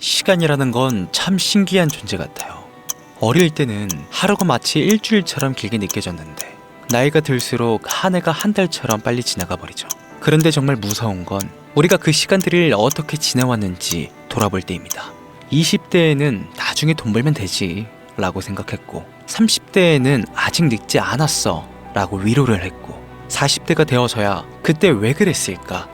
시간이라는 건 참 신기한 존재 같아요. 어릴 때는 하루가 마치 일주일처럼 길게 느껴졌는데 나이가 들수록 한 해가 한 달처럼 빨리 지나가 버리죠. 그런데 정말 무서운 건 우리가 그 시간들을 어떻게 지내왔는지 돌아볼 때입니다. 20대에는 나중에 돈 벌면 되지 라고 생각했고 30대에는 아직 늦지 않았어 라고 위로를 했고 40대가 되어서야 그때 왜 그랬을까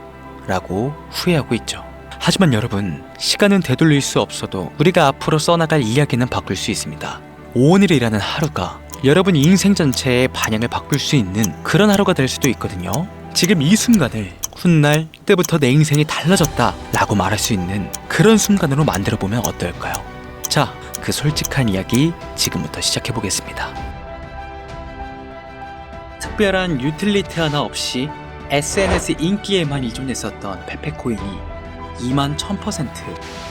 라고 후회하고 있죠. 하지만 여러분, 시간은 되돌릴 수 없어도 우리가 앞으로 써나갈 이야기는 바꿀 수 있습니다. 오늘이라는 하루가 여러분 인생 전체의 방향을 바꿀 수 있는 그런 하루가 될 수도 있거든요. 지금 이 순간을 훗날 때부터 내 인생이 달라졌다 라고 말할 수 있는 그런 순간으로 만들어 보면 어떨까요? 자, 그 솔직한 이야기 지금부터 시작해 보겠습니다. 특별한 유틸리티 하나 없이 SNS 인기에만 의존했었던 페페코인이 2만 1000%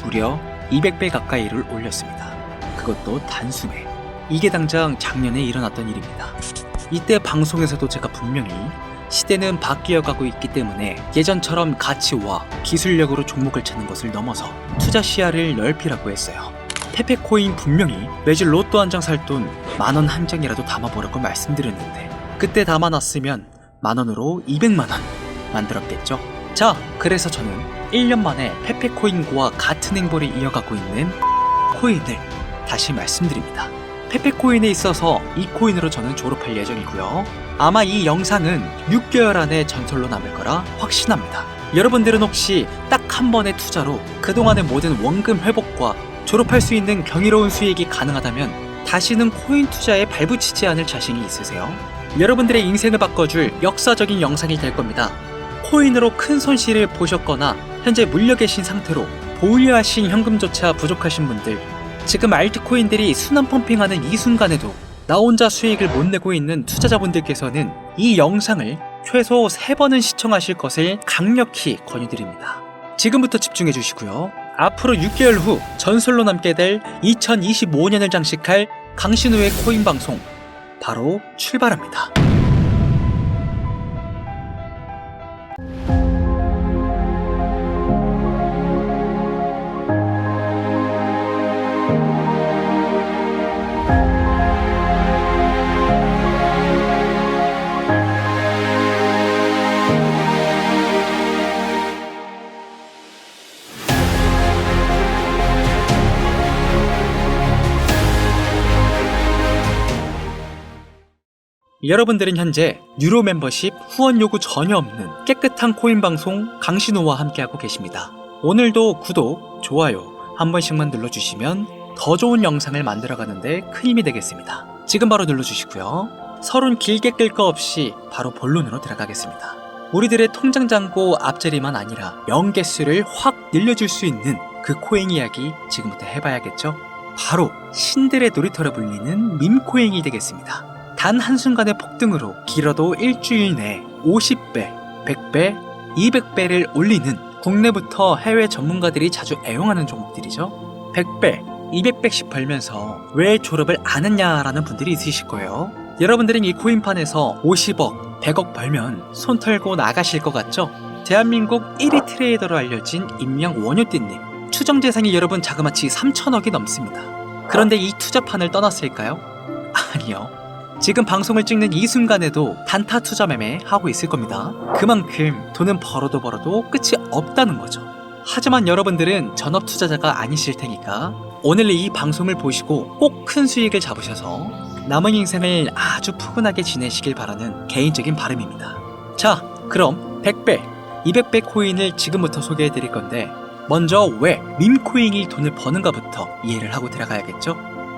무려 200배 가까이를 올렸습니다. 그것도 단숨에. 이게 당장 작년에 일어났던 일입니다. 이때 방송에서도 제가 분명히 시대는 바뀌어 가고 있기 때문에 예전처럼 가치와 기술력으로 종목을 찾는 것을 넘어서 투자 시야를 넓히라고 했어요. 페페코인 분명히 매주 로또 한 장 살 돈 만 원 한 장이라도 담아보라고 말씀드렸는데 그때 담아놨으면 만 원으로 200만 원 만들었겠죠. 자, 그래서 저는 1년 만에 페페코인과 같은 행보를 이어가고 있는 코인을 다시 말씀드립니다. 페페코인에 있어서 이 코인으로 저는 졸업할 예정이고요. 아마 이 영상은 6개월 안에 전설로 남을 거라 확신합니다. 여러분들은 혹시 딱 한 번의 투자로 그동안의 모든 원금 회복과 졸업할 수 있는 경이로운 수익이 가능하다면 다시는 코인 투자에 발붙이지 않을 자신이 있으세요? 여러분들의 인생을 바꿔줄 역사적인 영상이 될 겁니다. 코인으로 큰 손실을 보셨거나 현재 물려 계신 상태로 보유하신 현금조차 부족하신 분들 지금 알트코인들이 순환 펌핑하는 이 순간에도 나 혼자 수익을 못 내고 있는 투자자분들께서는 이 영상을 최소 3번은 시청하실 것을 강력히 권유드립니다. 지금부터 집중해 주시고요. 앞으로 6개월 후 전설로 남게 될 2025년을 장식할 강신우의 코인 방송 바로 출발합니다. 여러분들은 현재 유로 멤버십 후원 요구 전혀 없는 깨끗한 코인 방송 강신호와 함께하고 계십니다. 오늘도 구독, 좋아요 한 번씩만 눌러주시면 더 좋은 영상을 만들어가는데 큰 힘이 되겠습니다. 지금 바로 눌러주시고요. 서론 길게 끌 거 없이 바로 본론으로 들어가겠습니다. 우리들의 통장 잔고 앞자리만 아니라 명개수를 확 늘려줄 수 있는 그 코인 이야기 지금부터 해봐야겠죠? 바로 신들의 놀이터라 불리는 밈코인이 되겠습니다. 단 한순간의 폭등으로 길어도 일주일 내에 50배, 100배, 200배를 올리는 국내부터 해외 전문가들이 자주 애용하는 종목들이죠. 100배, 200배씩 벌면서 왜 졸업을 안 했냐라는 분들이 있으실 거예요. 여러분들은 이 코인판에서 50억, 100억 벌면 손 털고 나가실 것 같죠? 대한민국 1위 트레이더로 알려진 임명 원효띠님. 추정 재산이 여러분 자그마치 3천억이 넘습니다. 그런데 이 투자판을 떠났을까요? 아니요. 지금 방송을 찍는 이 순간에도 단타 투자 매매 하고 있을 겁니다. 그만큼 돈은 벌어도 벌어도 끝이 없다는 거죠. 하지만 여러분들은 전업 투자자가 아니실 테니까 오늘 이 방송을 보시고 꼭 큰 수익을 잡으셔서 남은 인생을 아주 푸근하게 지내시길 바라는 개인적인 바람입니다. 자, 그럼 100배, 200배 코인을 지금부터 소개해 드릴 건데 먼저 왜 밈코인이 돈을 버는가부터 이해를 하고 들어가야겠죠?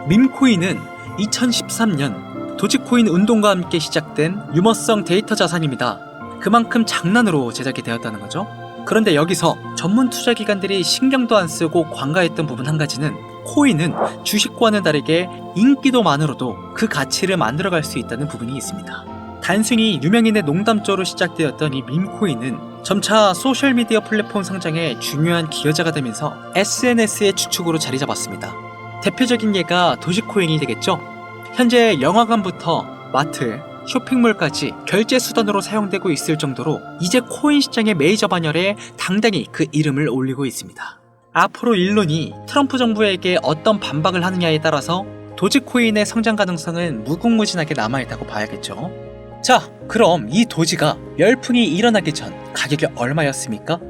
밈코인은 2013년 도지코인 운동과 함께 시작된 유머성 데이터 자산입니다. 그만큼 장난으로 제작이 되었다는 거죠. 그런데 여기서 전문 투자 기관들이 신경도 안 쓰고 관가했던 부분 한 가지는 코인은 주식과는 다르게 인기도만으로도 그 가치를 만들어갈 수 있다는 부분이 있습니다. 단순히 유명인의 농담조로 시작되었던 이 밈코인은 점차 소셜미디어 플랫폼 상장의 중요한 기여자가 되면서 SNS의 주축으로 자리 잡았습니다. 대표적인 예가 도지코인이 되겠죠. 현재 영화관부터 마트, 쇼핑몰까지 결제 수단으로 사용되고 있을 정도로 이제 코인 시장의 메이저 반열에 당당히 그 이름을 올리고 있습니다. 앞으로 일론이 트럼프 정부에게 어떤 반박을 하느냐에 따라서 도지코인의 성장 가능성은 무궁무진하게 남아있다고 봐야겠죠. 자, 그럼 이 도지가 열풍이 일어나기 전 가격이 얼마였습니까?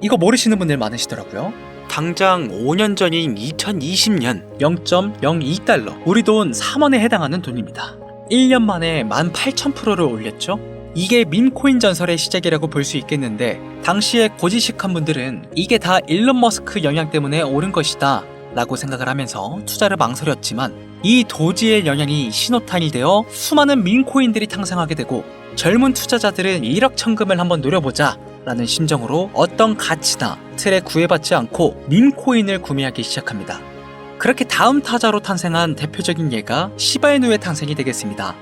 이거 모르시는 분들 많으시더라고요. 당장 5년 전인 2020년 0.02달러, 우리 돈 3원에 해당하는 돈입니다. 1년 만에 18,000%를 올렸죠? 이게 밈코인 전설의 시작이라고 볼 수 있겠는데 당시에 고지식한 분들은 이게 다 일론 머스크 영향 때문에 오른 것이다 라고 생각을 하면서 투자를 망설였지만 이 도지의 영향이 신호탄이 되어 수많은 밈코인들이 탄생하게 되고 젊은 투자자들은 1억 천금을 한번 노려보자 라는 심정으로 어떤 가치나 틀에 구애받지 않고 밈코인을 구매하기 시작합니다. 그렇게 다음 타자로 탄생한 대표적인 예가 시바이누의 탄생이 되겠습니다.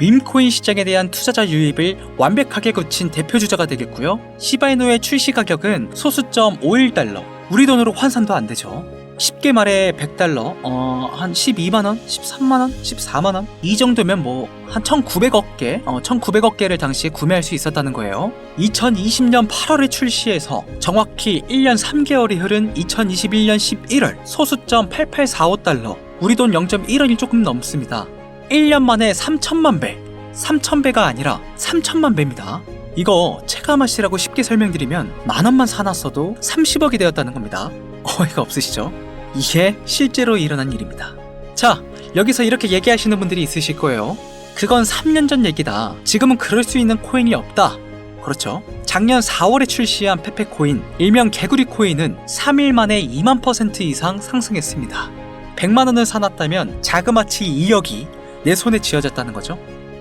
밈코인 시장에 대한 투자자 유입을 완벽하게 거친 대표 주자가 되겠고요. 시바이누의 출시 가격은 소수점 51달러, 우리 돈으로 환산도 안 되죠. 쉽게 말해 100달러, 어, 한 12만원, 13만원, 14만원? 이 정도면 뭐, 한 1900억 개, 어, 1900억 개를 당시에 구매할 수 있었다는 거예요. 2020년 8월에 출시해서 정확히 1년 3개월이 흐른 2021년 11월 소수점 8845달러, 우리 돈 0.1원이 조금 넘습니다. 1년 만에 3천만 배, 3천0배가 아니라 3천만 배입니다. 이거 체감하시라고 쉽게 설명드리면 만 원만 사놨어도 30억이 되었다는 겁니다. 어이가 없으시죠? 이게 실제로 일어난 일입니다. 자, 여기서 이렇게 얘기하시는 분들이 있으실 거예요. 그건 3년 전 얘기다. 지금은 그럴 수 있는 코인이 없다. 그렇죠. 작년 4월에 출시한 페페 코인, 일명 개구리 코인은 3일 만에 2만 퍼센트 이상 상승했습니다. 100만 원을 사놨다면 자그마치 2억이 내 손에 쥐어졌다는 거죠.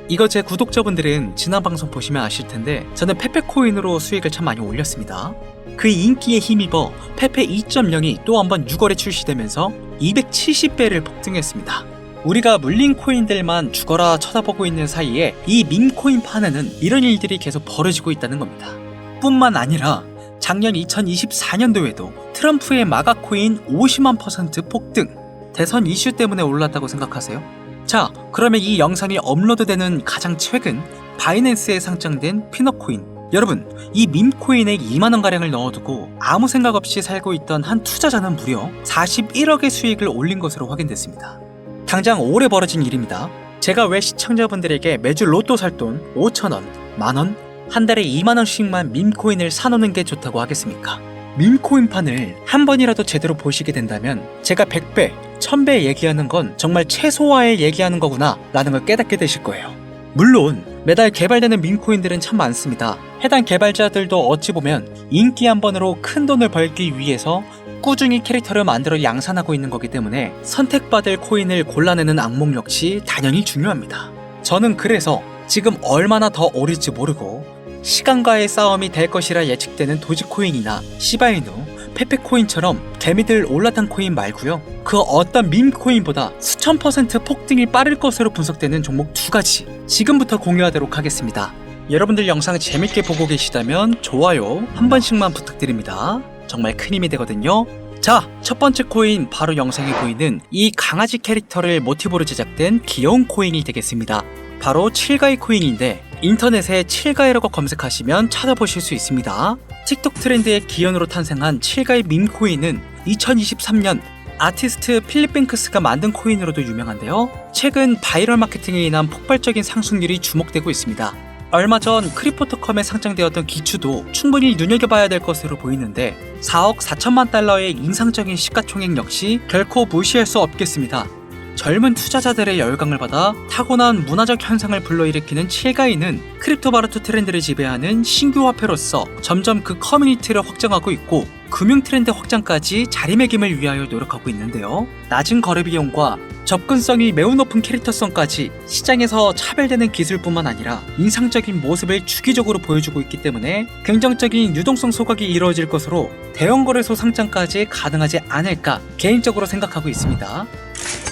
이거 제 구독자분들은 지난 방송 보시면 아실 텐데 저는 페페 코인으로 수익을 참 많이 올렸습니다. 그 인기에 힘입어 페페 2.0이 또 한 번 6월에 출시되면서 270배를 폭등했습니다. 우리가 물린 코인들만 죽어라 쳐다보고 있는 사이에 이 밈코인 판에는 이런 일들이 계속 벌어지고 있다는 겁니다. 뿐만 아니라 작년 2024년도에도 트럼프의 마가 코인 50만 퍼센트 폭등, 대선 이슈 때문에 올랐다고 생각하세요? 자, 그러면 이 영상이 업로드되는 가장 최근 바이낸스에 상장된 피너코인. 여러분, 이 밈코인에 2만원가량을 넣어두고 아무 생각 없이 살고 있던 한 투자자는 무려 41억의 수익을 올린 것으로 확인됐습니다. 당장 올해 벌어진 일입니다. 제가 왜 시청자분들에게 매주 로또 살 돈 5천원, 만원, 한 달에 2만원씩만 밈코인을 사놓는 게 좋다고 하겠습니까? 밈코인판을 한 번이라도 제대로 보시게 된다면 제가 100배, 1000배 얘기하는 건 정말 최소화에 얘기하는 거구나 라는 걸 깨닫게 되실 거예요. 물론 매달 개발되는 밈코인들은 참 많습니다. 해당 개발자들도 어찌 보면 인기 한 번으로 큰 돈을 벌기 위해서 꾸준히 캐릭터를 만들어 양산하고 있는 거기 때문에 선택받을 코인을 골라내는 악몽 역시 당연히 중요합니다. 저는 그래서 지금 얼마나 더 오를지 모르고 시간과의 싸움이 될 것이라 예측되는 도지코인이나 시바이누, 페페코인처럼 개미들 올라탄 코인 말고요. 그 어떤 밈코인보다 수천 퍼센트 폭등이 빠를 것으로 분석되는 종목 두 가지 지금부터 공유하도록 하겠습니다. 여러분들 영상 재밌게 보고 계시다면 좋아요 한 번씩만 부탁드립니다. 정말 큰 힘이 되거든요. 자, 첫 번째 코인 바로 영상에 보이는 이 강아지 캐릭터를 모티브로 제작된 귀여운 코인이 되겠습니다. 바로 칠가이 코인인데 인터넷에 칠가이라고 검색하시면 찾아보실 수 있습니다. 틱톡 트렌드의 기원으로 탄생한 칠가이 밈코인은 2023년 아티스트 필립 뱅크스가 만든 코인으로도 유명한데요. 최근 바이럴 마케팅에 인한 폭발적인 상승률이 주목되고 있습니다. 얼마 전 크리포토컴에 상장되었던 기추도 충분히 눈여겨봐야 될 것으로 보이는데 4억 4천만 달러의 인상적인 시가총액 역시 결코 무시할 수 없겠습니다. 젊은 투자자들의 열광을 받아 타고난 문화적 현상을 불러일으키는 칠가이는 크립토바르트 트렌드를 지배하는 신규 화폐로서 점점 그 커뮤니티를 확장하고 있고 금융 트렌드 확장까지 자리매김을 위하여 노력하고 있는데요. 낮은 거래 비용과 접근성이 매우 높은 캐릭터성까지 시장에서 차별되는 기술뿐만 아니라 인상적인 모습을 주기적으로 보여주고 있기 때문에 긍정적인 유동성 소각이 이루어질 것으로 대형 거래소 상장까지 가능하지 않을까 개인적으로 생각하고 있습니다.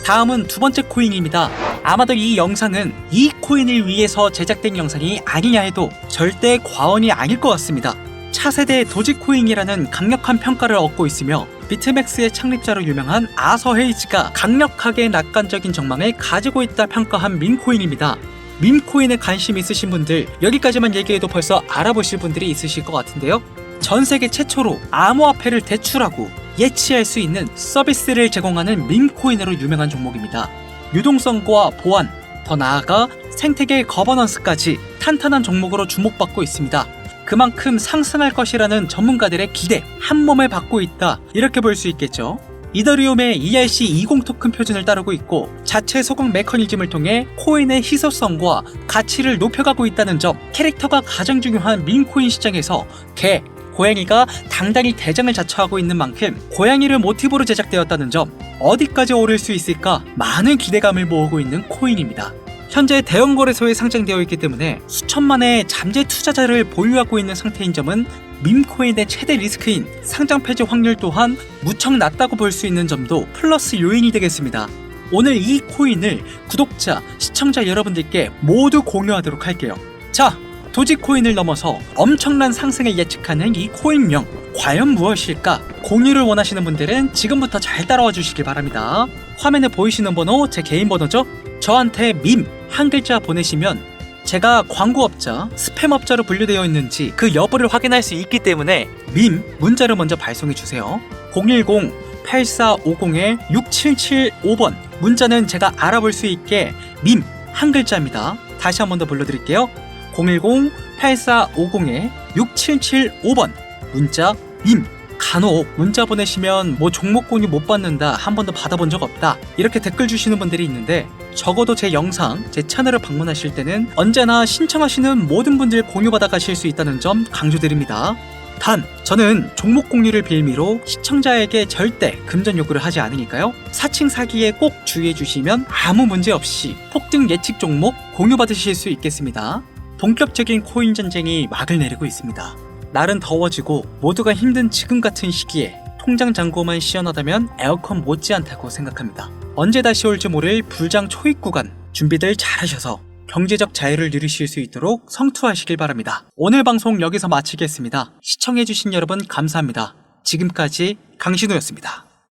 다음은 두 번째 코인입니다. 아마도 이 영상은 이 코인을 위해서 제작된 영상이 아니냐 해도 절대 과언이 아닐 것 같습니다. 차세대 도지코인이라는 강력한 평가를 얻고 있으며 비트맥스의 창립자로 유명한 아서 헤이즈가 강력하게 낙관적인 전망을 가지고 있다 평가한 밈코인입니다. 밈코인에 관심 있으신 분들 여기까지만 얘기해도 벌써 알아보실 분들이 있으실 것 같은데요. 전 세계 최초로 암호화폐를 대출하고 예치할 수 있는 서비스를 제공하는 밈코인으로 유명한 종목입니다. 유동성과 보안, 더 나아가 생태계 거버넌스까지 탄탄한 종목으로 주목받고 있습니다. 그만큼 상승할 것이라는 전문가들의 기대, 한 몸을 받고 있다. 이렇게 볼 수 있겠죠. 이더리움의 ERC20 토큰 표준을 따르고 있고 자체 소각 메커니즘을 통해 코인의 희소성과 가치를 높여가고 있다는 점 캐릭터가 가장 중요한 밈코인 시장에서 개, 고양이가 당당히 대장을 자처하고 있는 만큼 고양이를 모티브로 제작되었다는 점 어디까지 오를 수 있을까 많은 기대감을 모으고 있는 코인입니다. 현재 대형 거래소에 상장되어 있기 때문에 수천만의 잠재 투자자를 보유하고 있는 상태인 점은 밈코인의 최대 리스크인 상장 폐지 확률 또한 무척 낮다고 볼 수 있는 점도 플러스 요인이 되겠습니다. 오늘 이 코인을 구독자, 시청자 여러분들께 모두 공유하도록 할게요. 자, 도지코인을 넘어서 엄청난 상승을 예측하는 이 코인명 과연 무엇일까? 공유를 원하시는 분들은 지금부터 잘 따라와 주시길 바랍니다. 화면에 보이시는 번호 제 개인 번호죠? 저한테 밈 한 글자 보내시면 제가 광고업자, 스팸업자로 분류되어 있는지 그 여부를 확인할 수 있기 때문에 밈 문자를 먼저 발송해 주세요. 010-8450-6775번 문자는 제가 알아볼 수 있게 밈 한 글자입니다. 다시 한 번 더 불러드릴게요. 010-8450-6775번 문자 밈 간혹 문자 보내시면 뭐 종목 공유 못 받는다 한 번도 받아본 적 없다 이렇게 댓글 주시는 분들이 있는데 적어도 제 영상 제 채널을 방문하실 때는 언제나 신청하시는 모든 분들 공유받아 가실 수 있다는 점 강조드립니다. 단 저는 종목 공유를 빌미로 시청자에게 절대 금전 요구를 하지 않으니까요. 사칭 사기에 꼭 주의해 주시면 아무 문제 없이 폭등 예측 종목 공유 받으실 수 있겠습니다. 본격적인 코인 전쟁이 막을 내리고 있습니다. 날은 더워지고 모두가 힘든 지금 같은 시기에 통장 잔고만 시원하다면 에어컨 못지않다고 생각합니다. 언제 다시 올지 모를 불장 초입 구간 준비들 잘하셔서 경제적 자유를 누리실 수 있도록 성투하시길 바랍니다. 오늘 방송 여기서 마치겠습니다. 시청해주신 여러분 감사합니다. 지금까지 강신우였습니다.